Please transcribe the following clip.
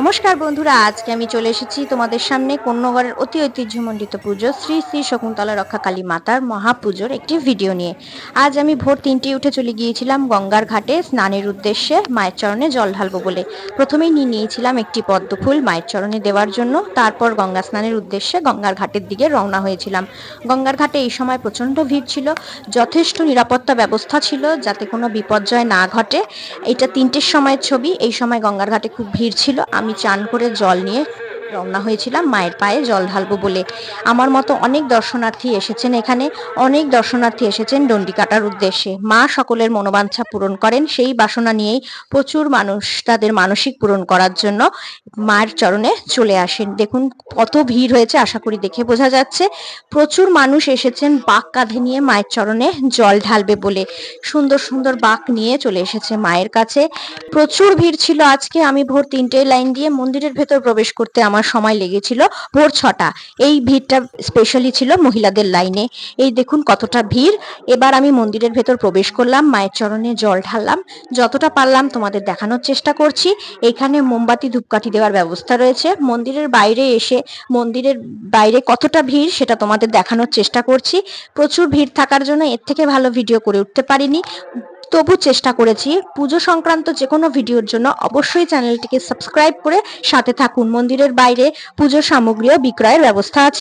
নমস্কার বন্ধুরা, আজকে আমি চলে এসেছি তোমাদের সামনে কন্যগড়ের অতি ঐতিহ্যমণ্ডিত পুজো, শ্রী শ্রী শকুন্তলা রক্ষা কালী মাতার মহাপুজোর একটি ভিডিও নিয়ে। আজ আমি ভোর তিনটে উঠে চলে গিয়েছিলাম গঙ্গার ঘাটে স্নানের উদ্দেশ্যে মায়ের চরণে জল ঢালবো বলে। প্রথমেই নিয়ে নিয়েছিলাম একটি পদ্ম ফুল মায়ের চরণে দেওয়ার জন্য, তারপর গঙ্গা স্নানের উদ্দেশ্যে গঙ্গার ঘাটের দিকে রওনা হয়েছিলাম। গঙ্গার ঘাটে এই সময় প্রচণ্ড ভিড় ছিল, যথেষ্ট নিরাপত্তা ব্যবস্থা ছিল যাতে কোনো বিপর্যয় না ঘটে। এটা তিনটের সময়ের ছবি, এই সময় গঙ্গার ঘাটে খুব ভিড় ছিল আমি চান করে জল নিয়ে রওনা হয়েছিলাম, মায়ের পায়ে জল ঢালবো বলে। আমার মতো অনেক দর্শনার্থী এসেছেন এখানে, অনেক দর্শনার্থী এসেছেন ডন্ডি কাটার উদ্দেশ্যে। মা সকলের মনোবাঞ্ছা পূরণ করেন, সেই বাসনা নিয়েই প্রচুর মানুষ তাদের মানসিক পূরণ করার জন্য মায়ের চরণে চলে আসেন। দেখুন, কত ভিড় হয়েছে, আশা করি দেখে বোঝা যাচ্ছে। প্রচুর মানুষ এসেছেন বাঁক কাঁধে নিয়ে মায়ের চরণে জল ঢালবে বলে। সুন্দর সুন্দর বাঁক নিয়ে চলে এসেছে মায়ের কাছে। প্রচুর ভিড় ছিল আজকে, আমি ভোর তিনটে লাইন দিয়ে মন্দিরের ভেতর প্রবেশ করতে আমার সময় লেগেছিল ভোর ছটা। এই ভিড়টা স্পেশালি ছিল মহিলাদের লাইনে এই দেখুন কতটা ভিড়। এবার আমি মন্দিরের ভেতর প্রবেশ করলাম, মায়ের চরণে জল ঢাললাম। যতটা পারলাম তোমাদের দেখানোর চেষ্টা করছি। এখানে মোমবাতি, ধূপকাঠি দেওয়ার ব্যবস্থা রয়েছে। মন্দিরের বাইরে এসে মন্দিরের বাইরে কতটা ভিড় সেটা তোমাদের দেখানোর চেষ্টা করছি। প্রচুর ভিড় থাকার জন্য এর থেকে ভালো ভিডিও করে উঠতে পারিনি। তবু চেষ্টা করেছি। পুজো সংক্রান্ত যে কোনো ভিডিওর জন্য অবশ্যই চ্যানেলটিকে সাবস্ক্রাইব করে সাথে থাকুন। মন্দিরের বাইরে পুজোর সামগ্রীও বিক্রয়ের ব্যবস্থা আছে।